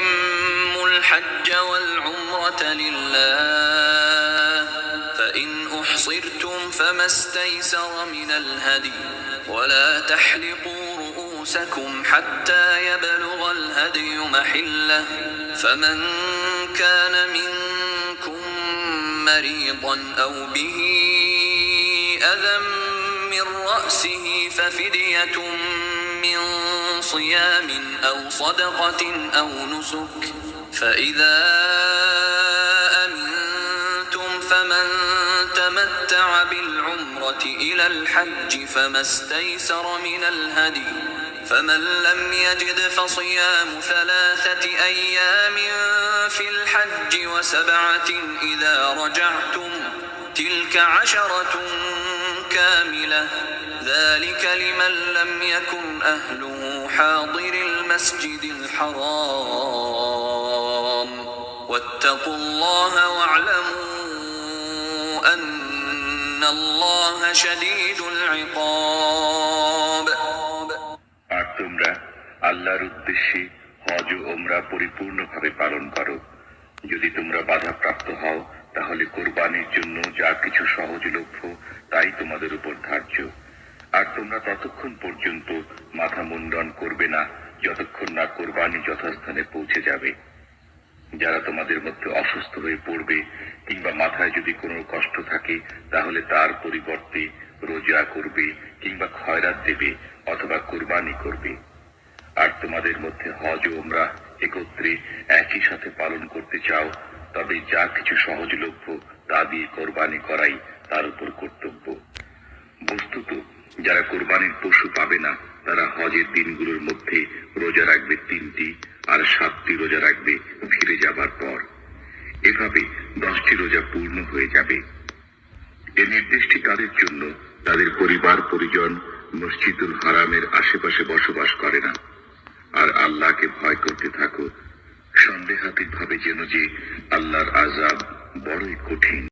وأتموا الحج والعمرة لله فإن أحصرتم فما استيسر من الهدي ولا تحلقوا رؤوسكم حتى يبلغ الهدي محلة فمن كان منكم مريضا أو به أذى من رأسه ففدية من صيام أو صدقة أو نسك فإذا أمنتم فمن تمتع بالعمرة إلى الحج فما استيسر من الهدي فمن لم يجد فصيام ثلاثة أيام في الحج وسبعة إذا رجعتم تلك عشرة كاملة ذلك لمن لم يكن أهله حاضر المسجد الحرام واتقوا الله واعلموا أن الله شديد العقاب আর তোমরা আল্লাহর উদ্দেশ্যে হজ ও ওমরা পরিপূর্ণভাবে পালন করো যদি তোমরা বাধাপ্রাপ্ত হও তাহলে কোরবানির জন্য যা কিছু সহজলভ্য তাই তোমাদের উপর ধার্য আর তোমরা ততক্ষণ পর্যন্ত মাথা মুন্ডন করবে না, যতক্ষণ না কোরবানি যথাস্থানে পৌঁছে যাবে। যারা তোমাদের মধ্যে অসুস্থ হয়ে পড়বে, কিংবা মাথায় যদি কোনো কষ্ট থাকে, তাহলে তার পরিবর্তে রোজা করবে, কিংবা খয়রাত দেবে, অথবা কোরবানি করবে। আর তোমাদের মধ্যে হজ ওমরা একত্রে একই সাথে পালন করতে চাও, তবে যা কিছু সহজলভ্য তা দিয়ে কোরবানি করাই তার উপর কর্তব্য। বস্তুত যারা কোরবানির পশু পাবে না, তারা হজের দিনগুলোর মধ্যে রোজা রাখবে তিনটি আর সাতটি রোজা রাখবে ফিরে যাবার পর। এভাবে দশটি রোজা পূর্ণ হয়ে যাবে। এ নির্দেশটি তাদের জন্য তাদের পরিবার, পরিজন, মসজিদুল হারামের আশেপাশে বসবাস করে না। আর আল্লাহকে ভয় করতে থাকো সন্দেহাতীত ভাবে যেন যে আল্লাহর আজাব বড়ই কঠিন।